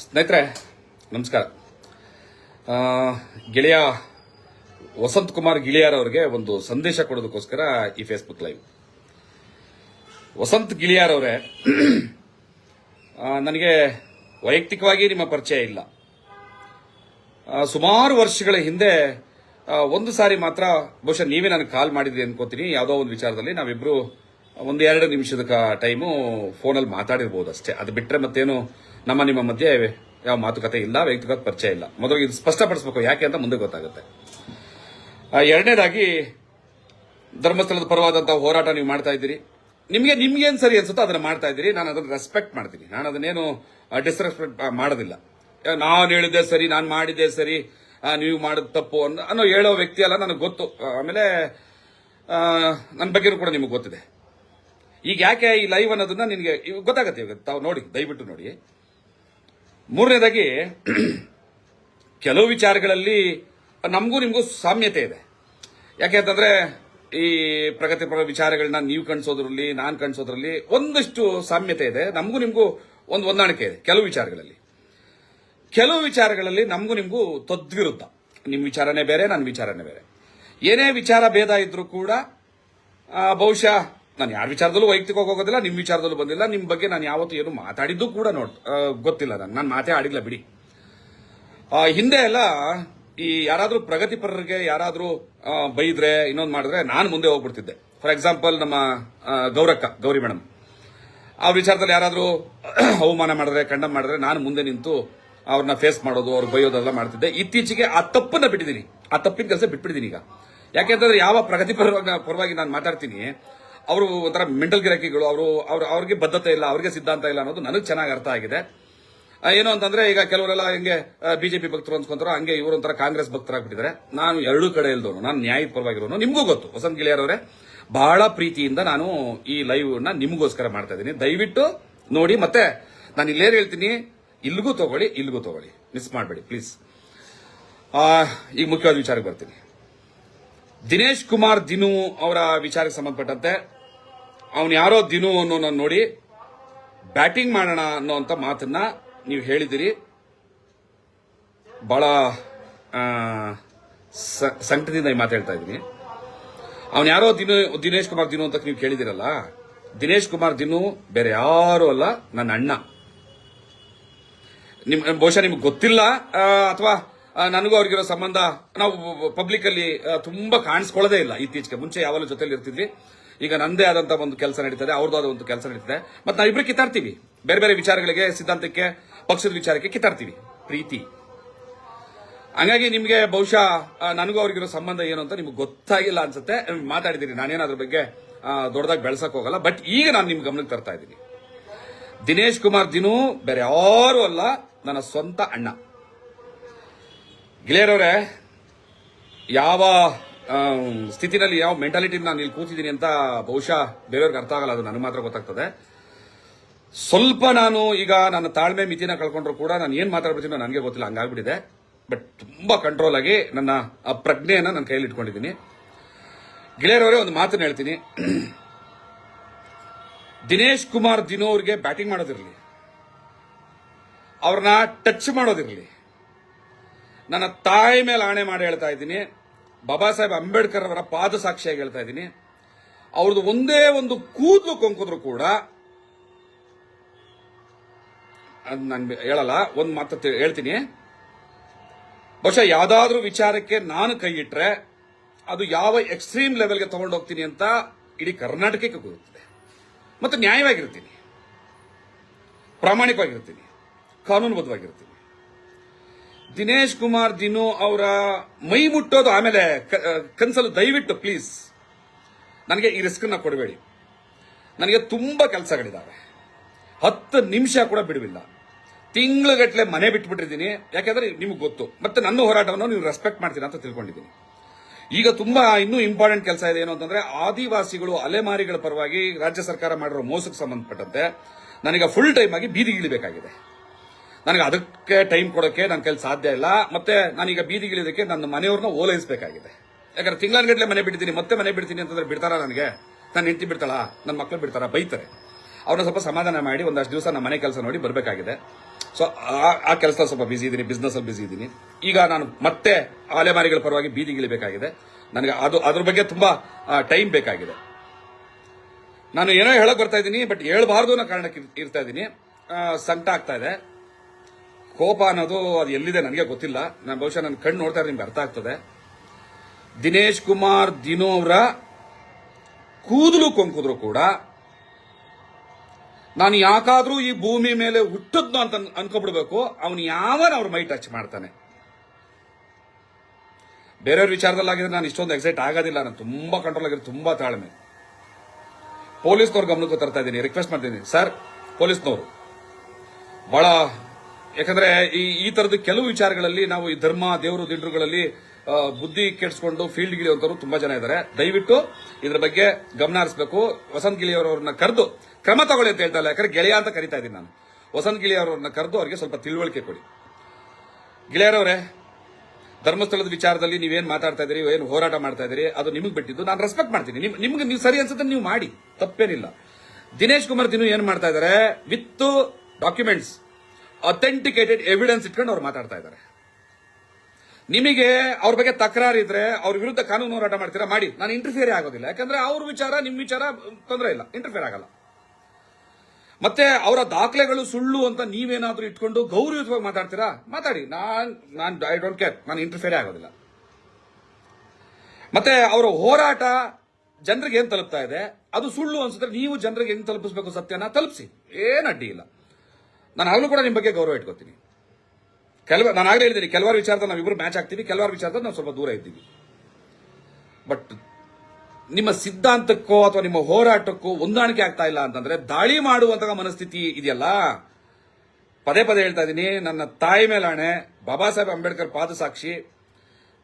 ಸ್ನೇಹಿತರೆ, ನಮಸ್ಕಾರ. ಗೆಳೆಯ ವಸಂತ್ ಕುಮಾರ್ ಗಿಳಿಯಾರ್ ಅವರಿಗೆ ಒಂದು ಸಂದೇಶ ಕೊಡೋದಕ್ಕೋಸ್ಕರ ಈ ಫೇಸ್ಬುಕ್ ಲೈವ್ ವಸಂತ್ ಗಿಳಿಯಾರ್ ಅವರೇ ನನಗೆ ವೈಯಕ್ತಿಕವಾಗಿ ನಿಮ್ಮ ಪರಿಚಯ ಇಲ್ಲ. ಸುಮಾರು ವರ್ಷಗಳ ಹಿಂದೆ ಒಂದು ಸಾರಿ ಮಾತ್ರ ಬಹುಶಃ ನೀವೇ ನನಗೆ ಕಾಲ್ ಮಾಡಿದ್ರಿ ಅನ್ಕೋತೀನಿ. ಯಾವುದೋ ಒಂದು ವಿಚಾರದಲ್ಲಿ ನಾವಿಬ್ರು ಒಂದು ಎರಡು ನಿಮಿಷದ ಟೈಮು ಫೋನಲ್ಲಿ ಮಾತಾಡಿರ್ಬೋದು ಅಷ್ಟೇ. ಅದು ಬಿಟ್ಟರೆ ಮತ್ತೇನು ನಮ್ಮ ನಿಮ್ಮ ಮಧ್ಯೆ ಯಾವ ಮಾತುಕತೆ ಇಲ್ಲ, ವ್ಯಕ್ತಿಗತ ಪರಿಚಯ ಇಲ್ಲ. ಮೊದಲು ಇದು ಸ್ಪಷ್ಟಪಡಿಸಬೇಕು ಯಾಕೆ ಅಂತ ಮುಂದೆ ಗೊತ್ತಾಗುತ್ತೆ. ಎರಡನೇದಾಗಿ ಧರ್ಮಸ್ಥಳದ ಪರವಾದಂತಹ ಹೋರಾಟ ನೀವು ಮಾಡ್ತಾ ಇದ್ದೀರಿ. ನಿಮಗೆ ನಿಮ್ಗೇನು ಸರಿ ಅನ್ಸುತ್ತೋ ಅದನ್ನ ಮಾಡ್ತಾ ಇದ್ದೀರಿ. ನಾನು ಅದನ್ನ ರೆಸ್ಪೆಕ್ಟ್ ಮಾಡ್ತೀನಿ. ನಾನು ಅದನ್ನೇನು ಡಿಸ್ರೆಸ್ಪೆಕ್ಟ್ ಮಾಡೋದಿಲ್ಲ. ನಾನು ಹೇಳಿದ್ದೆ ಸರಿ, ನಾನು ಮಾಡಿದ್ದೆ ಸರಿ ನೀವು ಮಾಡೋದು ತಪ್ಪು ಅನ್ನೋ ಹೇಳೋ ವ್ಯಕ್ತಿ ಅಲ್ಲ, ನನಗೆ ಗೊತ್ತು. ಆಮೇಲೆ ನನ್ನ ಬಗ್ಗೆನೂ ಕೂಡ ನಿಮಗೆ ಗೊತ್ತಿದೆ. ಈಗ ಯಾಕೆ ಈ ಲೈವ್ ಅನ್ನೋದನ್ನ ನಿನಗೆ ಗೊತ್ತಾಗತ್ತೆ ಇವಾಗ ತಾವು ನೋಡಿ, ದಯವಿಟ್ಟು ನೋಡಿ. ಮೂರನೇದಾಗಿ, ಕೆಲವು ವಿಚಾರಗಳಲ್ಲಿ ನಮಗೂ ನಿಮಗೂ ಸಾಮ್ಯತೆ ಇದೆ. ಯಾಕೆ ಅಂತಂದ್ರೆ, ಈ ಪ್ರಗತಿಪರ ವಿಚಾರಗಳನ್ನ ನೀವು ಕಣ್ಸೋದ್ರಲ್ಲಿ, ನಾನು ಕಣ್ಸೋದ್ರಲ್ಲಿ ಒಂದಷ್ಟು ಸಾಮ್ಯತೆ ಇದೆ. ನಮಗೂ ನಿಮಗೂ ಒಂದು ಹೊಂದಾಣಿಕೆ ಇದೆ, ಕೆಲವು ವಿಚಾರಗಳಲ್ಲಿ. ಕೆಲವು ವಿಚಾರಗಳಲ್ಲಿ ನಮಗೂ ನಿಮಗೂ ತದ್ವಿರುದ್ಧ ನಿಮ್ಮ ವಿಚಾರನೇ ಬೇರೆ ನನ್ನ ವಿಚಾರನೇ ಬೇರೆ. ಏನೇ ವಿಚಾರ ಭೇದ ಇದ್ರೂ ಕೂಡ ಬಹುಶಃ ನಾನು ಯಾರ ವಿಚಾರದಲ್ಲೂ ವೈಯಕ್ತಿಕವಾಗಿ ಹೋಗೋದಿಲ್ಲ ನಿಮ್ಮ ವಿಚಾರದಲ್ಲೂ ಬಂದಿಲ್ಲ. ನಿಮ್ಮ ಬಗ್ಗೆ ನಾನು ಯಾವತ್ತು ಏನು ಮಾತಾಡಿದ್ದು ಕೂಡ ನೋಡ್ ಗೊತ್ತಿಲ್ಲ ನಾನು. ನಾನು ಮಾತೇ ಆಡಿಲ್ಲ, ಬಿಡಿ. ಹಿಂದೆ ಎಲ್ಲ ಈ ಯಾರಾದ್ರೂ ಪ್ರಗತಿಪರರಿಗೆ ಯಾರಾದ್ರೂ ಬೈದ್ರೆ, ಇನ್ನೊಂದು ಮಾಡಿದ್ರೆ ನಾನು ಮುಂದೆ ಹೋಗ್ಬಿಡ್ತಿದ್ದೆ. ಫಾರ್ ಎಕ್ಸಾಂಪಲ್ ನಮ್ಮ ಗೌರಕ್ಕ, ಗೌರಿ ಮೇಡಮ್ ಅವ್ರ ವಿಚಾರದಲ್ಲಿ ಯಾರಾದ್ರೂ ಅವಮಾನ ಮಾಡಿದ್ರೆ ಕಂಡಮ್ ಮಾಡಿದ್ರೆ ನಾನು ಮುಂದೆ ನಿಂತು ಅವ್ರನ್ನ ಫೇಸ್ ಮಾಡೋದು, ಅವ್ರು ಬೈಯೋದೆಲ್ಲ ಮಾಡ್ತಿದ್ದೆ. ಇತ್ತೀಚೆಗೆ ಆ ತಪ್ಪನ್ನ ಬಿಟ್ಟಿದ್ದೀನಿ. ಆ ತಪ್ಪಿನ ಕೆಲಸ ಬಿಟ್ಬಿಟ್ಟಿದ್ದೀನಿ ಈಗ. ಯಾಕೆಂತಂದ್ರೆ ಯಾವ ಪ್ರಗತಿಪರವಾಗಿ ಪರವಾಗಿ ನಾನು ಮಾತಾಡ್ತೀನಿ ಅವರು ಒಂಥರ ಮೆಂಟಲ್ ಗಿರಾಕಿಗಳು, ಅವರು ಅವ್ರ ಅವ್ರಿಗೆ ಬದ್ಧತೆ ಇಲ್ಲ, ಅವ್ರಿಗೆ ಸಿದ್ಧಾಂತ ಇಲ್ಲ ಅನ್ನೋದು ನನಗೆ ಚೆನ್ನಾಗಿ ಅರ್ಥ ಆಗಿದೆ. ಏನು ಅಂತಂದ್ರೆ ಈಗ ಕೆಲವರೆಲ್ಲ ಹೆಂಗೆ ಬಿಜೆಪಿ ಭಕ್ತರು ಅನ್ಸ್ಕೊಂತಾರೋ ಹಂಗೆ ಇವರು ಒಂಥರ ಕಾಂಗ್ರೆಸ್ ಭಕ್ತರಾಗ್ಬಿಟ್ಟಿದ್ರೆ. ನಾನು ಎರಡೂ ಕಡೆ ಇಲ್ದವನು, ನಾನು ನ್ಯಾಯದ ಪರವಾಗಿರೋನು. ನಿಮಗೂ ಗೊತ್ತು, ವಸಂತ್ ಗಿಳಿಯರ್ ಅವರೇ ಬಹಳ ಪ್ರೀತಿಯಿಂದ ನಾನು ಈ ಲೈವ್ನ ನಿಮಗೋಸ್ಕರ ಮಾಡ್ತಾ ಇದ್ದೀನಿ. ದಯವಿಟ್ಟು ನೋಡಿ, ಮತ್ತೆ ನಾನು ಇಲ್ಲೇನು ಹೇಳ್ತೀನಿ ಇಲ್ಲಿಗೂ ತಗೊಳ್ಳಿ ಇಲ್ಲಿಗೂ ತಗೊಳ್ಳಿ. ಮಿಸ್ ಮಾಡಬೇಡಿ ಪ್ಲೀಸ್ ಈಗ ಮುಖ್ಯವಾದ ವಿಚಾರಕ್ಕೆ ಬರ್ತೀನಿ. ದಿನೇಶ್ ಕುಮಾರ್ ದಿನು ಅವರ ವಿಚಾರಕ್ಕೆ ಸಂಬಂಧಪಟ್ಟಂತೆ ಅವನು ಯಾರೋ ದಿನು ನಾನು ನೋಡಿ, ಬ್ಯಾಟಿಂಗ್ ಮಾಡೋಣ ಅನ್ನೋಂಥ ಮಾತನ್ನ ನೀವು ಹೇಳಿದಿರಿ. ಬಹಳ ಸಂಕಟದಿಂದ ಈ ಮಾತು ಹೇಳ್ತಾ ಇದ್ದೀನಿ. ಅವನು ಯಾರೋ ದಿನ, ದಿನೇಶ್ ಕುಮಾರ್ ದಿನು ಅಂತ ನೀವು ಕೇಳಿದಿರಲ್ಲ, ದಿನೇಶ್ ಕುಮಾರ್ ದಿನು ಬೇರೆ ಯಾರು ಅಲ್ಲ, ನನ್ನ ಅಣ್ಣ. ನಿಮ್, ಬಹುಶಃ ನಿಮ್ಗೆ ಗೊತ್ತಿಲ್ಲ ಅಥವಾ ನನಗೂ ಅವ್ರಿಗಿರೋ ಸಂಬಂಧ ನಾವು ಪಬ್ಲಿಕ್ ಅಲ್ಲಿ ತುಂಬಾ ಕಾಣಿಸ್ಕೊಳ್ಳೋದೇ ಇಲ್ಲ. ಇತ್ತೀಚೆಗೆ ಮುಂಚೆ ಯಾವಾಗಲೂ ಜೊತೆಲಿ ಇರ್ತಿದ್ವಿ ಈಗ ನಂದೇ ಆದಂತ ಒಂದು ಕೆಲಸ ನಡೀತದೆ ಅವ್ರದ್ದು ಆದ ಒಂದು ಕೆಲಸ ನಡೀತದೆ. ಮತ್ತೆ ನಾವಿಬ್ರು ಕಿತ್ತಾಡ್ತೀವಿ. ಬೇರೆ ಬೇರೆ ವಿಚಾರಗಳಿಗೆ, ಸಿದ್ಧಾಂತಕ್ಕೆ, ಪಕ್ಷದ ವಿಚಾರಕ್ಕೆ ಕಿತ್ತಾಡ್ತೀವಿ. ಪ್ರೀತಿ. ಹಂಗಾಗಿ ನಿಮಗೆ ಬಹುಶಃ ನನಗೂ ಅವ್ರಿಗಿರೋ ಸಂಬಂಧ ಏನು ಅಂತ ನಿಮ್ಗೆ ಗೊತ್ತಾಗಿಲ್ಲ ಅನ್ಸುತ್ತೆ. ಮಾತಾಡಿದ್ದೀನಿ ನಾನೇನು ಅದ್ರ ಬಗ್ಗೆ ದೊಡ್ಡದಾಗಿ ಬೆಳೆಸಕ್ ಹೋಗಲ್ಲ. ಬಟ್ ಈಗ ನಾನು ನಿಮ್ಗೆ ಗಮನಕ್ಕೆ ತರ್ತಾ ಇದ್ದೀನಿ. ದಿನೇಶ್ ಕುಮಾರ್ ದಿನು ಬೇರೆ ಯಾರು ಅಲ್ಲ, ನನ್ನ ಸ್ವಂತ ಅಣ್ಣ. ಗಿಳಿಯರವ್ರೆ, ಯಾವ ಸ್ಥಿತಿನಲ್ಲಿ ಯಾವ ಮೆಂಟಾಲಿಟಿ ನಾನು ಇಲ್ಲಿ ಕೂತಿದ್ದೀನಿ ಅಂತ ಬಹುಶಃ ಬೇರೆಯವ್ರಿಗೆ ಅರ್ಥ ಆಗಲ್ಲ, ಅದು ನನಗೆ ಮಾತ್ರ ಗೊತ್ತಾಗ್ತದೆ. ಸ್ವಲ್ಪ ನಾನು ಈಗ ನನ್ನ ತಾಳ್ಮೆ ಮಿತಿನ ಕಳ್ಕೊಂಡ್ರು ಕೂಡ ನಾನು ಏನು ಮಾತಾಡ್ಬಿಡ್ತೀನೋ ನನಗೆ ಗೊತ್ತಿಲ್ಲ, ಹಂಗಾಗ್ಬಿಟ್ಟಿದೆ. ಬಟ್ ತುಂಬಾ ಕಂಟ್ರೋಲ್ ಆಗಿ ನನ್ನ ಆ ಪ್ರಜ್ಞೆಯನ್ನು ನನ್ನ ಕೈಯಲ್ಲಿ ಇಟ್ಕೊಂಡಿದ್ದೀನಿ ಗೆಳೆಯರವರೇ, ಒಂದು ಮಾತನ್ನು ಹೇಳ್ತೀನಿ. ದಿನೇಶ್ ಕುಮಾರ್ ದಿನೋ ಅವ್ರಿಗೆ ಬ್ಯಾಟಿಂಗ್ ಮಾಡೋದಿರಲಿ. ಅವ್ರನ್ನ ಟಚ್ ಮಾಡೋದಿರಲಿ. ನನ್ನ ತಾಯಿ ಮೇಲೆ ಆಣೆ ಮಾಡಿ ಹೇಳ್ತಾ ಇದ್ದೀನಿ. ಬಾಬಾ ಸಾಹೇಬ್ ಅಂಬೇಡ್ಕರ್ ಅವರ ಪಾದ ಸಾಕ್ಷಿಯಾಗಿ ಹೇಳ್ತಾ ಇದ್ದೀನಿ. ಅವ್ರದ್ದು ಒಂದೇ ಒಂದು ಕೂದಲು ಕೊಂಕಿದ್ರು ಕೂಡ ಅದು ನಾನು ಹೇಳಲ್ಲ, ಒಂದು ಮಾತು ಹೇಳ್ತೀನಿ. ಬಹುಶಃ ಯಾವುದಾದ್ರೂ ವಿಚಾರಕ್ಕೆ ನಾನು ಕೈ ಇಟ್ಟರೆ ಅದು ಯಾವ ಎಕ್ಸ್ಟ್ರೀಮ್ ಲೆವೆಲ್ಗೆ ಹೋಗ್ತೀನಿ ಅಂತ ಇಡೀ ಕರ್ನಾಟಕಕ್ಕೆ ಗೊತ್ತಿದೆ. ಮತ್ತು ನ್ಯಾಯವಾಗಿರ್ತೀನಿ. ಪ್ರಾಮಾಣಿಕವಾಗಿರ್ತೀನಿ. ಕಾನೂನುಬದ್ಧವಾಗಿರ್ತೀನಿ. ದಿನೇಶ್ ಕುಮಾರ್ ದಿನು ಅವರ ಮೈ ಮುಟ್ಟೋದು ಆಮೇಲೆ ಕನ್ಸಲು ದಯವಿಟ್ಟು ಪ್ಲೀಸ್, ನನಗೆ ಈ ರಿಸ್ಕ್ನ ಕೊಡಬೇಡಿ. ನನಗೆ ತುಂಬ ಕೆಲಸಗಳಿದ್ದಾವೆ ಹತ್ತು ನಿಮಿಷ ಕೂಡ ಬಿಡುವಿಲ್ಲ. ತಿಂಗಳುಗಟ್ಟಲೆ ಮನೆ ಬಿಟ್ಬಿಟ್ಟಿದ್ದೀನಿ ಯಾಕೆಂದ್ರೆ ನಿಮ್ಗೆ ಗೊತ್ತು. ಮತ್ತೆ ನನ್ನ ಹೋರಾಟವನ್ನು ನೀವು ರೆಸ್ಪೆಕ್ಟ್ ಮಾಡ್ತೀರಾ ಅಂತ ತಿಳ್ಕೊಂಡಿದ್ದೀನಿ. ಈಗ ತುಂಬಾ ಇನ್ನೂ ಇಂಪಾರ್ಟೆಂಟ್ ಕೆಲಸ ಇದೆ ಏನು ಅಂತಂದ್ರೆ ಆದಿವಾಸಿಗಳು, ಅಲೆಮಾರಿಗಳ ಪರವಾಗಿ ರಾಜ್ಯ ಸರ್ಕಾರ ಮಾಡಿರೋ ಮೋಸಕ್ಕೆ ಸಂಬಂಧಪಟ್ಟಂತೆ ನನಗೆ ಫುಲ್ ಟೈಮ್ ಆಗಿ ಬೀದಿಗಿಳಿಬೇಕಾಗಿದೆ. ನನಗೆ ಅದಕ್ಕೆ ಟೈಮ್ ಕೊಡೋಕೆ ನನ್ನ ಕೈಲಿ ಸಾಧ್ಯ ಇಲ್ಲ. ಮತ್ತೆ ನಾನೀಗ ಬೀದಿಗಿಳಿದಕ್ಕೆ ನನ್ನ ಮನೆಯವ್ರನ್ನ ಓಲೈಸಬೇಕಾಗಿದೆ. ಯಾಕಂದ್ರೆ ತಿಂಗಳಗಟ್ಟಲೆ ಮನೆ ಬಿಡ್ತೀನಿ ಮತ್ತೆ ಮನೆ ಬಿಡ್ತೀನಿ ಅಂತಂದ್ರೆ ಬಿಡ್ತಾರ ನನಗೆ? ನನ್ನ ಹೆಂಡತಿ ಬಿಡ್ತಾಳ? ನನ್ನ ಮಕ್ಕಳು ಬಿಡ್ತಾರ? ಬೈತಾರೆ. ಅವ್ರನ್ನ ಸ್ವಲ್ಪ ಸಮಾಧಾನ ಮಾಡಿ ಒಂದಷ್ಟು ದಿವಸ ನಮ್ಮ ಮನೆ ಕೆಲಸ ನೋಡಿ ಬರಬೇಕಾಗಿದೆ. ಸೊ ಆ ಕೆಲಸ ಸ್ವಲ್ಪ ಬಿಸಿ ಇದ್ದೀನಿ ಬಿಸ್ನೆಸ್ ಅಲ್ಲಿ ಬಿಸಿ ಇದ್ದೀನಿ ಈಗ ನಾನು ಮತ್ತೆ ಅಲೆಮಾರಿಗಳ ಪರವಾಗಿ ಬೀದಿಗಿಳಿಬೇಕಾಗಿದೆ. ನನಗೆ ಅದು, ಅದ್ರ ಬಗ್ಗೆ ತುಂಬಾ ಟೈಮ್ ಬೇಕಾಗಿದೆ. ನಾನು ಏನೋ ಹೇಳಕ್ ಬರ್ತಾ ಇದ್ದೀನಿ ಬಟ್ ಹೇಳ್ಬಾರ್ದು ಅನ್ನೋ ಕಾರಣಕ್ಕೆ ಇರ್- ಇರ್ತಾ ಇದ್ದೀನಿ. ಸಂಕಟ ಆಗ್ತಾ ಇದೆ. ಕೋಪ ಅನ್ನೋದು ಅದು ಎಲ್ಲಿದೆ ನನಗೆ ಗೊತ್ತಿಲ್ಲ. ನಾನು ಬಹುಶಃ ನನ್ನ ಕಣ್ಣು ನೋಡ್ತಾ ನಿಮ್ಗೆ ಅರ್ಥ ಆಗ್ತದೆ. ದಿನೇಶ್ ಕುಮಾರ್ ದಿನೋ ಅವರ ಕೂದಲು ಕೊಂಕಿದ್ರು ಕೂಡ ನಾನು ಯಾಕಾದ್ರೂ ಈ ಭೂಮಿ ಮೇಲೆ ಹುಟ್ಟದ್ನು ಅಂತ ಅನ್- ಅನ್ಕೊಬಿಡ್ಬೇಕು. ಅವನು ಯಾವನ ಅವ್ರ ಮೈ ಟಚ್ ಮಾಡ್ತಾನೆ. ಬೇರೆಯವ್ರ ವಿಚಾರದಲ್ಲಿ ಆಗಿದ್ರೆ ನಾನು ಇಷ್ಟೊಂದು ಎಕ್ಸೈಟ್ ಆಗೋದಿಲ್ಲ. ನಾನು ತುಂಬಾ ಕಂಟ್ರೋಲ್ ಆಗಿರೋ ತುಂಬಾ ತಾಳ್ಮೆ. ಪೊಲೀಸ್ನವ್ರ ಗಮನಕ್ಕೆ ತರ್ತಾ ಇದ್ದೀನಿ. ರಿಕ್ವೆಸ್ಟ್ ಮಾಡ್ತೀನಿ ಸರ್, ಪೊಲೀಸ್ನವರು, ಬಹಳ ಯಾಕಂದ್ರೆ ಈ ಈ ತರದ ಕೆಲವು ವಿಚಾರಗಳಲ್ಲಿ ನಾವು ಈ ಧರ್ಮ, ದೇವರು, ದಿಂಡ್ರುಗಳಲ್ಲಿ ಬುದ್ಧಿ ಕೆಡಿಸ್ಕೊಂಡು ಫೀಲ್ಡ್ ಗಿಳಿಯುವಂತವ್ರು ತುಂಬಾ ಜನ ಇದ್ದಾರೆ ದಯವಿಟ್ಟು ಇದ್ರ ಬಗ್ಗೆ ಗಮನ ಹರಿಸಬೇಕು. ವಸಂತ್ ಗಿಳಿಯವರವ್ರನ್ನ ಕರೆದು ಕ್ರಮ ತಗೊಳ್ಳಿ ಅಂತ ಹೇಳ್ತಾ ಇಲ್ಲ. ಯಾಕಂದ್ರೆ ಗೆಳೆಯ ಅಂತ ಕರಿತಾ ಇದ್ದೀನಿ ನಾನು. ವಸಂತ್ ಗಿಳಿಯವರವ್ರನ್ನ ಕರೆದು ಅವರಿಗೆ ಸ್ವಲ್ಪ ತಿಳುವಳಿಕೆ ಕೊಡಿ. ಗೆಳೆಯರವರೇ, ಧರ್ಮಸ್ಥಳದ ವಿಚಾರದಲ್ಲಿ ನೀವೇನ್ ಮಾತಾಡ್ತಾ ಇದ್ದೀರಿ, ಏನು ಹೋರಾಟ ಮಾಡ್ತಾ ಇದ್ದೀರಿ, ಅದು ನಿಮಗೆ ಬಿಟ್ಟಿದ್ದು ನಾನು ರೆಸ್ಪೆಕ್ಟ್ ಮಾಡ್ತೀನಿ. ನಿಮ್- ನಿಮ್ಗೆ ನೀವು ಸರಿ ಅನ್ಸುತ್ತೆ ನೀವು ಮಾಡಿ. ತಪ್ಪೇನಿಲ್ಲ. ದಿನೇಶ್ ಕುಮಾರ್ ದಿನ ಏನ್ ಮಾಡ್ತಾ ಇದ್ದಾರೆ ವಿತ್ ಡಾಕ್ಯುಮೆಂಟ್ಸ್ ಅಥೆಂಟಿಕೇಟೆಡ್ ಎವಿಡೆನ್ಸ್ ಇಟ್ಕೊಂಡು ಅವ್ರು ಮಾತಾಡ್ತಾ ಇದ್ದಾರೆ. ನಿಮಗೆ ಅವ್ರ ಬಗ್ಗೆ ತಕರಾರು ಇದ್ರೆ ಅವ್ರ ವಿರುದ್ಧ ಕಾನೂನು ಹೋರಾಟ ಮಾಡ್ತೀರಾ? ಮಾಡಿ. ನಾನು ಇಂಟರ್ಫಿಯರ್ ಆಗೋದಿಲ್ಲ. ಯಾಕಂದ್ರೆ ಅವ್ರ ವಿಚಾರ, ನಿಮ್ ವಿಚಾರ, ತೊಂದರೆ ಇಲ್ಲ. ಇಂಟರ್ಫಿಯರ್ ಆಗಲ್ಲ. ಮತ್ತೆ ಅವರ ದಾಖಲೆಗಳು ಸುಳ್ಳು ಅಂತ ನೀವೇನಾದ್ರೂ ಇಟ್ಕೊಂಡು ಗೌರವಯುತವಾಗಿ ಮಾತಾಡ್ತೀರಾ? ಮಾತಾಡಿ. ನಾನ್ ನಾನ್ ಐ ಡೋಂಟ್ ಕೇರ್ ನಾನು ಇಂಟರ್ಫಿಯರ್ ಆಗೋದಿಲ್ಲ. ಮತ್ತೆ ಅವರ ಹೋರಾಟ ಜನರಿಗೆ ಏನ್ ತಲುಪ್ತಾ ಇದೆ? ಅದು ಸುಳ್ಳು ಅನ್ಸಿದ್ರೆ ನೀವು ಜನರಿಗೆ ಹೆಂಗ್ ತಲುಪಿಸ್ಬೇಕು ಸತ್ಯನ? ತಲುಪಿಸಿ. ಏನ್ ಅಡ್ಡಿ ಇಲ್ಲ. ನಾನು ಆಗಲೂ ಕೂಡ ನಿಮ್ಮ ಬಗ್ಗೆ ಗೌರವ ಇಟ್ಕೋತೀನಿ. ಕೆಲವ, ನಾನು ಆಗಲೇ ಹೇಳಿದ್ದೀನಿ, ಕೆಲವಾರು ವಿಚಾರದಲ್ಲಿ ನಾವಿಬ್ಬರು ಮ್ಯಾಚ್ ಆಗ್ತೀವಿ, ಕೆಲವಾರು ವಿಚಾರದಲ್ಲಿ ನಾವು ಸ್ವಲ್ಪ ದೂರ ಇದ್ದೀವಿ. ಬಟ್ ನಿಮ್ಮ ಸಿದ್ಧಾಂತಕ್ಕೋ ಅಥವಾ ನಿಮ್ಮ ಹೋರಾಟಕ್ಕೋ ಹೊಂದಾಣಿಕೆ ಆಗ್ತಾ ಇಲ್ಲ ಅಂತಂದ್ರೆ ದಾಳಿ ಮಾಡುವಂತಹ ಮನಸ್ಥಿತಿ ಇದೆಯಲ್ಲ? ಪದೇ ಪದೇ ಹೇಳ್ತಾ ಇದ್ದೀನಿ, ನನ್ನ ತಾಯಿ ಮೇಲಾಣೆ ಬಾಬಾ ಸಾಹೇಬ್ ಅಂಬೇಡ್ಕರ್ ಪಾದ ಸಾಕ್ಷಿ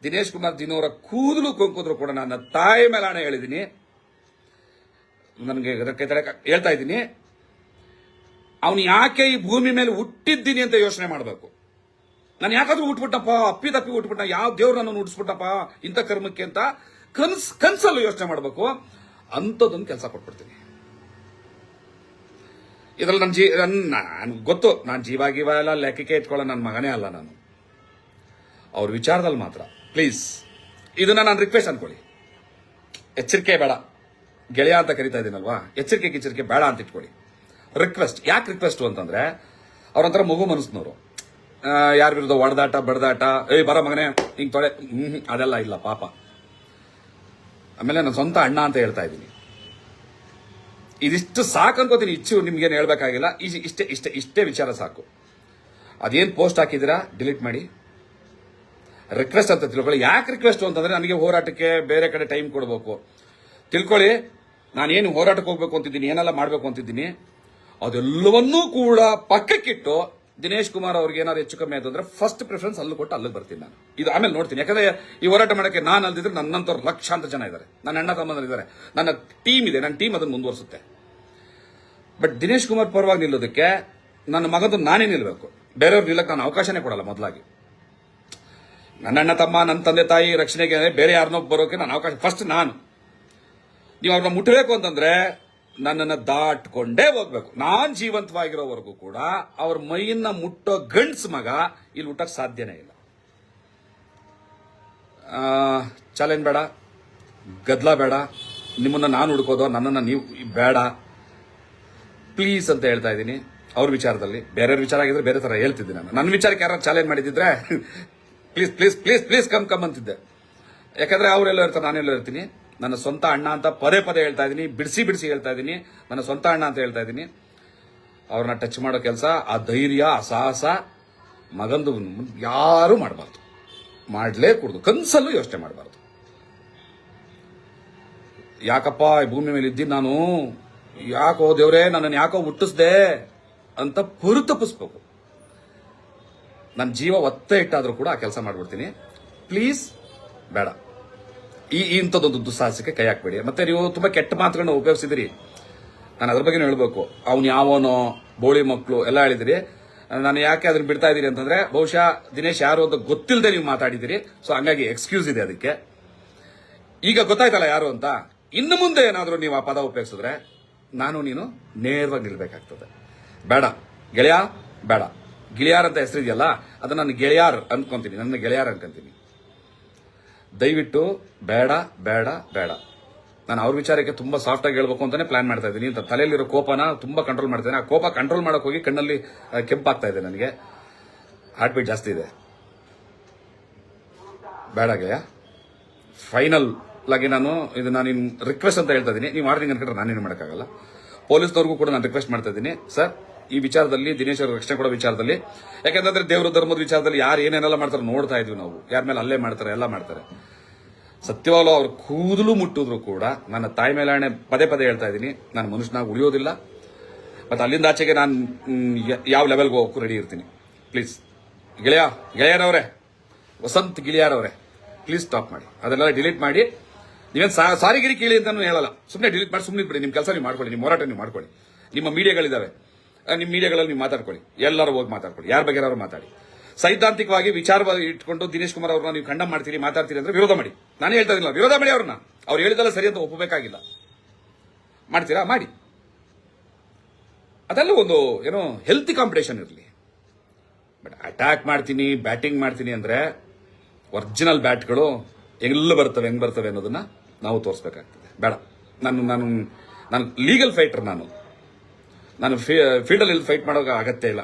ದಿನೇಶ್ ಕುಮಾರ್ ದಿನೋರ ಕೂದಲು ಕೊಂಕುದ್ರು ಕೂಡ ನನ್ನ ತಾಯಿ ಮೇಲಾಣೆ ಹೇಳಿದ್ದೀನಿ. ನನಗೆ ಹೇಳ್ತಾ ಇದ್ದೀನಿ. ಅವನು ಯಾಕೆ ಈ ಭೂಮಿ ಮೇಲೆ ಹುಟ್ಟಿದ್ದೀನಿ ಅಂತ ಯೋಚನೆ ಮಾಡಬೇಕು. ನಾನು ಯಾಕಾದ್ರೂ ಹುಟ್ಬಿಟ್ಟಪ್ಪ ಅಪ್ಪಿ ತಪ್ಪಿ ಹುಟ್ಬಿಟ್ಟ ಯಾವ ದೇವ್ರು ನನ್ನನ್ನು ಹುಟ್ಟಿಸ್ಬಿಟ್ಟಪ್ಪ ಇಂಥ ಕರ್ಮಕ್ಕೆ ಅಂತ ಕನ್ಸ್, ಕನ್ಸಲ್ಲೂ ಯೋಚನೆ ಮಾಡಬೇಕು. ಅಂಥದ್ದೊಂದು ಕೆಲಸ ಕೊಟ್ಬಿಡ್ತೀನಿ. ಇದ್ರಲ್ಲಿ ನನ್ನ ಜೀ ನನ್ನ ನಾನು ಗೊತ್ತು. ನಾನು ಜೀವ ಗೀವ ಎಲ್ಲ ಲೆಕ್ಕಕ್ಕೆ ಇಟ್ಕೊಳ್ಳೋ ನನ್ನ ಮಗನೇ ಅಲ್ಲ ನಾನು. ಅವ್ರ ವಿಚಾರದಲ್ಲಿ ಮಾತ್ರ. ಪ್ಲೀಸ್ ಇದನ್ನ ನಾನು ರಿಕ್ವೆಸ್ಟ್ ಅನ್ಕೊಳ್ಳಿ. ಎಚ್ಚರಿಕೆ ಬೇಡ. ಗೆಳೆಯ ಅಂತ ಕರಿತಾ ಇದ್ದೀನಲ್ವಾ ಎಚ್ಚರಿಕೆ ಕಿಚ್ಚರಿಕೆ ಬೇಡ ಅಂತ ಇಟ್ಕೊಳ್ಳಿ. ರಿಕ್ವೆಸ್ಟ್ ಯಾಕೆ ರಿಕ್ವೆಸ್ಟ್ ಅಂತಂದ್ರೆ ಅವ್ರೊಂಥರ ಮಗು ಮನಸ್ನವರು. ಯಾರ ವಿರುದ್ಧ ಒಡೆದಾಟ ಬಡದಾಟ ಏಯ್ ಬರ ಮಗನೇ ಹಿಂಗ್ ತೊಳೆ. ಹ್ಮ್, ಅದೆಲ್ಲ ಇಲ್ಲ ಪಾಪ. ಆಮೇಲೆ ನನ್ನ ಸ್ವಂತ ಅಣ್ಣ ಅಂತ ಹೇಳ್ತಾ ಇದ್ದೀನಿ. ಇದಿಷ್ಟು ಸಾಕು ಅನ್ಕೋತೀನಿ ಇಚ್ಚು ನಿಮ್ಗೇನು ಹೇಳ್ಬೇಕಾಗಿಲ್ಲ. ಇಷ್ಟೇ ಇಷ್ಟೇ ಇಷ್ಟೇ ವಿಚಾರ ಸಾಕು. ಅದೇನು ಪೋಸ್ಟ್ ಹಾಕಿದ್ದೀರಾ? ಡಿಲೀಟ್ ಮಾಡಿ. ರಿಕ್ವೆಸ್ಟ್ ಅಂತ ತಿಳ್ಕೊಳ್ಳಿ. ಯಾಕೆ ರಿಕ್ವೆಸ್ಟ್ ಅಂತಂದ್ರೆ ನನಗೆ ಹೋರಾಟಕ್ಕೆ ಬೇರೆ ಕಡೆ ಟೈಮ್ ಕೊಡಬೇಕು. ತಿಳ್ಕೊಳ್ಳಿ ನಾನೇನು ಹೋರಾಟಕ್ಕೆ ಹೋಗ್ಬೇಕು ಅಂತಿದ್ದೀನಿ ಏನೆಲ್ಲ ಮಾಡಬೇಕು ಅಂತಿದ್ದೀನಿ. ಅದೆಲ್ಲವನ್ನೂ ಕೂಡ ಪಕ್ಕಕ್ಕಿಟ್ಟು ದಿನೇಶ್ ಕುಮಾರ್ ಅವ್ರಿಗೆ ಏನಾದ್ರು ಹೆಚ್ಚು ಕಮ್ಮಿ ಆಯ್ತು ಅಂದ್ರೆ ಫಸ್ಟ್ ಪ್ರಿಫರೆನ್ಸ್ ಅಲ್ಲೂ ಕೊಟ್ಟು ಅಲ್ಲಿಗೆ ಬರ್ತೀನಿ ನಾನು. ಇದು ಆಮೇಲೆ ನೋಡ್ತೀನಿ. ಯಾಕಂದ್ರೆ ಈ ಹೋರಾಟ ಮಾಡಕ್ಕೆ ನಾನು ಅಲ್ದಿದ್ರೆ ನನ್ನಂತವ್ರು ಲಕ್ಷಾಂತರ ಜನ ಇದ್ದಾರೆ ನನ್ನ ಅಣ್ಣ ತಮ್ಮಂದಿದ್ದಾರೆ ನನ್ನ ಟೀಮ್ ಇದೆ. ನನ್ನ ಟೀಮ್ ಅದನ್ನು ಮುಂದುವರಿಸುತ್ತೆ. ಬಟ್ ದಿನೇಶ್ ಕುಮಾರ್ ಪರವಾಗಿ ನಿಲ್ಲೋದಕ್ಕೆ ನನ್ನ ಮಗಂದು ನಾನೇ ನಿಲ್ಲಬೇಕು ಬೇರೆಯವ್ರು ನಿಲ್ಲಕ್ಕೆ ನಾನು ಅವಕಾಶನೇ ಕೊಡಲ್ಲ ಮೊದಲಾಗಿ. ನನ್ನ ಅಣ್ಣ, ತಮ್ಮ ನನ್ನ ತಂದೆ, ತಾಯಿ ರಕ್ಷಣೆಗೆ ಬೇರೆ ಯಾರನ್ನೋ ಬರೋಕೆ ನಾನು ಅವಕಾಶ ಫಸ್ಟ್ ನಾನು. ನೀವು ಅವ್ರನ್ನ ಮುಟ್ಟಬೇಕು ಅಂತಂದ್ರೆ ನನ್ನನ್ನು ದಾಟ್ಕೊಂಡೇ ಹೋಗ್ಬೇಕು. ನಾನು ಜೀವಂತವಾಗಿರೋವರೆಗೂ ಕೂಡ ಅವ್ರ ಮೈಯನ್ನ ಮುಟ್ಟೋ ಗಂಡ್ಸ್ ಮಗ ಇಲ್ಲಿ ಮುಟ್ಟಕ್ ಸಾಧ್ಯನೇ ಇಲ್ಲ. ಚಾಲೆಂಜ್ ಬೇಡ, ಗದ್ಲ ಬೇಡ, ನಿಮ್ಮನ್ನ ನಾನು ಹುಡ್ಕೋದು, ನನ್ನನ್ನು ನೀವು ಬೇಡ. ಪ್ಲೀಸ್ ಅಂತ ಹೇಳ್ತಾ ಇದ್ದೀನಿ ಅವ್ರ ವಿಚಾರದಲ್ಲಿ. ಬೇರೆಯವ್ರ ವಿಚಾರ ಆಗಿದ್ರೆ ಬೇರೆ ತರ ಹೇಳ್ತಿದ್ದೆ ನಾನು. ನನ್ನ ವಿಚಾರಕ್ಕೆ ಯಾರು ಚಾಲೆಂಜ್ ಮಾಡಿದ್ರೆ please please please please, come come ಅಂತಿದ್ದೆ. ಯಾಕಂದ್ರೆ ಅವರೆಲ್ಲೋ ಇರ್ತಾರೆ, ನಾನೆಲ್ಲೋ ಇರ್ತೀನಿ. ನನ್ನ ಸ್ವಂತ ಅಣ್ಣ ಅಂತ ಪದೇ ಪದೇ ಹೇಳ್ತಾ ಇದ್ದೀನಿ, ಬಿಡಿಸಿ ಬಿಡಿಸಿ ಹೇಳ್ತಾ ಇದ್ದೀನಿ, ನನ್ನ ಸ್ವಂತ ಅಣ್ಣ ಅಂತ ಹೇಳ್ತಾ ಇದ್ದೀನಿ. ಅವ್ರನ್ನ ಟಚ್ ಮಾಡೋ ಕೆಲಸ, ಆ ಧೈರ್ಯ, ಆ ಸಾಹಸ, ಮಗಂದು ಯಾರು ಮಾಡಬಾರ್ದು. ಮಾಡಲೇ ಕೂಡ್ದು ಕನ್ಸಲ್ಲೂ ಯೋಚನೆ ಮಾಡಬಾರ್ದು. ಯಾಕಪ್ಪ, ಈ ಭೂಮಿ ಮೇಲೆ ಇದ್ದೀನಿ ನಾನು. ಯಾಕೋ ದೇವ್ರೇ, ನನ್ನನ್ನು ಯಾಕೋ ಹುಟ್ಟಿಸ್ದೆ ಅಂತ ಪುರುತಪಿಸ್ಬೇಕು ನನ್ನ ಜೀವ ಒತ್ತೆ ಇಟ್ಟಾದರೂ ಕೂಡ ಆ ಕೆಲಸ ಮಾಡ್ಬಿಡ್ತೀನಿ. ಪ್ಲೀಸ್, ಬೇಡ. ಈ ಇಂಥದ್ದೊಂದು ದುಸ್ಸಾಹಸಕ್ಕೆ ಕೈ ಹಾಕ್ಬೇಡಿ. ಮತ್ತೆ ನೀವು ತುಂಬಾ ಕೆಟ್ಟ ಮಾತುಗಳನ್ನ ಉಪಯೋಗಿಸಿದಿರಿ. ನಾನು ಅದ್ರ ಬಗ್ಗೆ ಹೇಳ್ಬೇಕು. ಅವ್ನು ಯಾವನೋ, ಬೋಳಿ ಮಕ್ಕಳು ಎಲ್ಲ ಹೇಳಿದಿರಿ. ನಾನು ಯಾಕೆ ಅದನ್ನ ಬಿಡ್ತಾ ಇದ್ದೀರಿ ಅಂತಂದ್ರೆ, ಬಹುಶಃ ದಿನೇಶ್ ಯಾರು ಅಂತ ಗೊತ್ತಿಲ್ಲದೆ ನೀವು ಮಾತಾಡಿದಿರಿ. ಸೊ ಹಂಗಾಗಿ ಎಕ್ಸ್ಕ್ಯೂಸ್ ಇದೆ ಅದಕ್ಕೆ. ಈಗ ಗೊತ್ತಾಯ್ತಲ್ಲ ಯಾರು ಅಂತ? ಇನ್ನು ಮುಂದೆ ಏನಾದರೂ ನೀವು ಆ ಪದ ಉಪಯೋಗಿಸಿದ್ರೆ, ನಾನು ನೀನು ನೇರವಾಗಿ ನಿಲ್ಬೇಕಾಗ್ತದೆ. ಬೇಡ. ಗೆಳೆಯ, ಬೇಡ. ಗಿಳಿಯಾರ್ ಅಂತ ಹೆಸರಿದೆಯಲ್ಲ, ಅದನ್ನ ನನ್ನ ಗೆಳೆಯಾರ್ ಅನ್ಕೊಂತೀನಿ. ನನ್ನ ಗೆಳೆಯಾರ್ ಅನ್ಕೊಂತೀನಿ. ದಯವಿಟ್ಟು ಬೇಡ ಬೇಡ ಬೇಡ. ನಾನು ಅವ್ರ ವಿಚಾರಕ್ಕೆ ತುಂಬಾ ಸಾಫ್ಟ್ ಆಗಿ ಹೇಳ್ಬೇಕು ಅಂತಾನೆ ಪ್ಲಾನ್ ಮಾಡ್ತಾ ಇದ್ದೀನಿ. ಅಂತ ತಲೆಯಲ್ಲಿರೋ ಕೋಪನ ತುಂಬಾ ಕಂಟ್ರೋಲ್ ಮಾಡ್ತೇನೆ. ಆ ಕೋಪ ಕಂಟ್ರೋಲ್ ಮಾಡಕ್ ಹೋಗಿ ಕಣ್ಣಲ್ಲಿ ಕೆಂಪಾಗ್ತಾ ಇದೆ ನನಗೆ. ಹಾರ್ಟ್ ಬೀಟ್ ಜಾಸ್ತಿ ಇದೆ. ಬೇಡ ಗಯಾ. ಫೈನಲ್ ಆಗಿ ನಾನು ಇದು ನಾನು ರಿಕ್ವೆಸ್ಟ್ ಅಂತ ಹೇಳ್ತಾ ಇದ್ದೀನಿ. ನೀವು ಮಾಡ್ತೀನಿ ಅನ್ಕೊಂಡ್ರೆ ನಾನೇನು ಮಾಡೋಕ್ಕಾಗಲ್ಲ. ಪೊಲೀಸ್ನವ್ರಿಗೂ ಕೂಡ ನಾನು ರಿಕ್ವೆಸ್ಟ್ ಮಾಡ್ತಾ ಇದ್ದೀನಿ. ಸರ್ ಈ ವಿಚಾರದಲ್ಲಿ, ದಿನೇಶ್ ಅವರು ರಕ್ಷಣೆ ಕೊಡೋ ವಿಚಾರದಲ್ಲಿ. ಯಾಕೆಂದ್ರೆ ದೇವರ ಧರ್ಮದ ವಿಚಾರದಲ್ಲಿ ಯಾರು ಏನೇನೆಲ್ಲ ಮಾಡ್ತಾರೆ ನೋಡ್ತಾ ಇದ್ವಿ ನಾವು. ಯಾರ ಮೇಲೆ ಅಲ್ಲೇ ಮಾಡ್ತಾರೆ, ಎಲ್ಲ ಮಾಡ್ತಾರೆ. ಸತ್ಯವಾಗ್ಲೂ ಅವ್ರ ಕೂದಲು ಮುಟ್ಟಿದ್ರು ಕೂಡ ನನ್ನ ತಾಯಿ ಮೇಲೆ ಹಣೆ ಪದೇ ಪದೇ ಹೇಳ್ತಾ ಇದ್ದೀನಿ, ನಾನು ಮನುಷ್ಯನಾಗ ಉಳಿಯೋದಿಲ್ಲ. ಮತ್ತು ಅಲ್ಲಿಂದ ಆಚೆಗೆ ನಾನು ಯಾವ ಲೆವೆಲ್ಗೆ ಹೋಗೋಕ್ಕೂ ರೆಡಿ ಇರ್ತೀನಿ. ಪ್ಲೀಸ್ ಗೆಳೆಯ ಗೆಳೆಯರವರೇ ವಸಂತ್ ಗಿಳಿಯಾರವರೇ ಪ್ಲೀಸ್ ಸ್ಟಾಪ್ ಮಾಡಿ. ಅದನ್ನೆಲ್ಲ ಡಿಲೀಟ್ ಮಾಡಿ. ನೀವೇನು ಸಾರಿಗಿರಿ ಕೇಳಿ ಅಂತಲೂ ಹೇಳಲ್ಲ. ಸುಮ್ಮನೆ ಡಿಲೀಟ್ ಮಾಡಿ ಸುಮ್ಮನೆ ಬಿಡಿ ನಿಮ್ಮ ಕೆಲಸ ನೀವು ಮಾಡ್ಕೊಳ್ಳಿ ನಿಮ್ಮ ಹೋರಾಟ ನೀವು ಮಾಡ್ಕೊಳ್ಳಿ. ನಿಮ್ಮ ಮೀಡಿಯಾಗಳಿದ್ದಾವೆ ನಿಮ್ಮ ಮೀಡಿಯಾಗಳಲ್ಲಿ ನೀವು ಮಾತಾಡ್ಕೊಳ್ಳಿ. ಎಲ್ಲರೂ ಹೋಗಿ ಮಾತಾಡ್ಕೊಳ್ಳಿ. ಯಾರ ಬಗ್ಗೆ ಯಾರು ಮಾತಾಡಿ. ಸೈದ್ಧಾಂತಿಕವಾಗಿ ವಿಚಾರವಾಗಿ ಇಟ್ಕೊಂಡು ದಿನೇಶ್ ಕುಮಾರ್ ಅವ್ರನ್ನ ನೀವು ಖಂಡ ಮಾಡ್ತೀರಿ, ಮಾತಾಡ್ತೀರಿ ಅಂದ್ರೆ ವಿರೋಧ ಮಾಡಿ. ನಾನು ಹೇಳ್ತಾ ಇದ್ದಿಲ್ಲ ವಿರೋಧ ಮಾಡಿ ಅವ್ರನ್ನ. ಅವ್ರು ಹೇಳಿದಲ್ಲ ಸರಿ ಅಂತ ಒಪ್ಪಬೇಕಾಗಿಲ್ಲ. ಮಾಡ್ತೀರಾ? ಮಾಡಿ. ಅದೆಲ್ಲ ಒಂದು, ಏನೋ ಹೆಲ್ತಿ ಕಾಂಪಿಟೇಷನ್ ಇರಲಿ. ಬಟ್ ಅಟ್ಯಾಕ್ ಮಾಡ್ತೀನಿ ಬ್ಯಾಟಿಂಗ್ ಮಾಡ್ತೀನಿ ಅಂದ್ರೆ ಒರಿಜಿನಲ್ ಬ್ಯಾಟ್ಗಳು ಎಲ್ಲ ಬರ್ತವೆ, ಹೆಂಗ್ ಬರ್ತವೆ ಅನ್ನೋದನ್ನ ನಾವು ತೋರಿಸ್ಬೇಕಾಗ್ತದೆ. ಬೇಡ. ನಾನು ನಾನು ನಾನು ಲೀಗಲ್ ಫೈಟರ್ ನಾನು. ನಾನು ಫೀಲ್ಡಲ್ಲಿ ಫೈಟ್ ಮಾಡೋಕೆ ಅಗತ್ಯ ಇಲ್ಲ.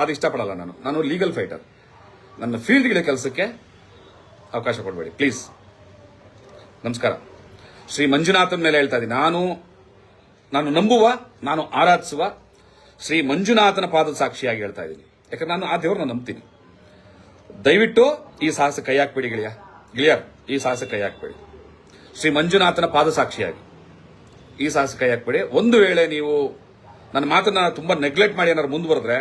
ಅದು ಇಷ್ಟಪಡಲ್ಲ ನಾನು. ನಾನು ಲೀಗಲ್ ಫೈಟರ್ ನನ್ನ ಫೀಲ್ಡ್ಗಿಡ ಕೆಲಸಕ್ಕೆ ಅವಕಾಶ ಕೊಡಬೇಡಿ. ಪ್ಲೀಸ್ ನಮಸ್ಕಾರ. ಶ್ರೀ ಮಂಜುನಾಥನ್ ಮೇಲೆ ಹೇಳ್ತಾ ಇದ್ದೀನಿ. ನಾನು ನಾನು ನಂಬುವ, ನಾನು ಆರಾಧಿಸುವ ಶ್ರೀ ಮಂಜುನಾಥನ ಪಾದ ಸಾಕ್ಷಿಯಾಗಿ ಹೇಳ್ತಾ ಇದ್ದೀನಿ. ಯಾಕಂದ್ರೆ ನಾನು ಆ ದೇವ್ರನ್ನ ನಂಬ್ತೀನಿ. ದಯವಿಟ್ಟು ಈ ಸಾಹಸ ಕೈ ಹಾಕ್ಬೇಡಿ ಗಿಳಿಯ. ಗಿಳಿಯರ್, ಈ ಸಾಹಸ ಕೈ ಹಾಕ್ಬೇಡಿ. ಶ್ರೀ ಮಂಜುನಾಥನ ಪಾದ ಸಾಕ್ಷಿಯಾಗಿ ಈ ಸಾಹಸ ಕೈ ಹಾಕ್ಬೇಡಿ. ಒಂದು ವೇಳೆ ನೀವು ನನ್ನ ಮಾತನ್ನ ತುಂಬಾ ನೆಗ್ಲೆಕ್ಟ್ ಮಾಡಿ ಏನಾದ್ರು ಮುಂದುವರೆದ್ರೆ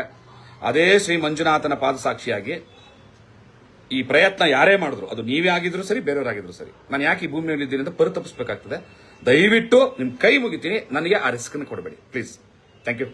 ಅದೇ ಶ್ರೀ ಮಂಜುನಾಥನ ಪಾದ ಸಾಕ್ಷಿಯಾಗಿ ಈ ಪ್ರಯತ್ನ ಯಾರೇ ಮಾಡಿದ್ರು, ಅದು ನೀವೇ ಆಗಿದ್ರು ಸರಿ, ಬೇರೆಯವರಾಗಿದ್ರು ಸರಿ. ನಾನು ಯಾಕೆ ಈ ಭೂಮಿಯಲ್ಲಿ ಇದ್ದೀನಿ ಅಂತ ಪರಿತಪಿಸಬೇಕಾಗ್ತದೆ ದಯವಿಟ್ಟು ನಿಮ್ಮ ಕೈ ಮುಗಿತೀನಿ, ನನಗೆ ಆ ರಿಸ್ಕ್ ಕೊಡಬೇಡಿ. Please thank you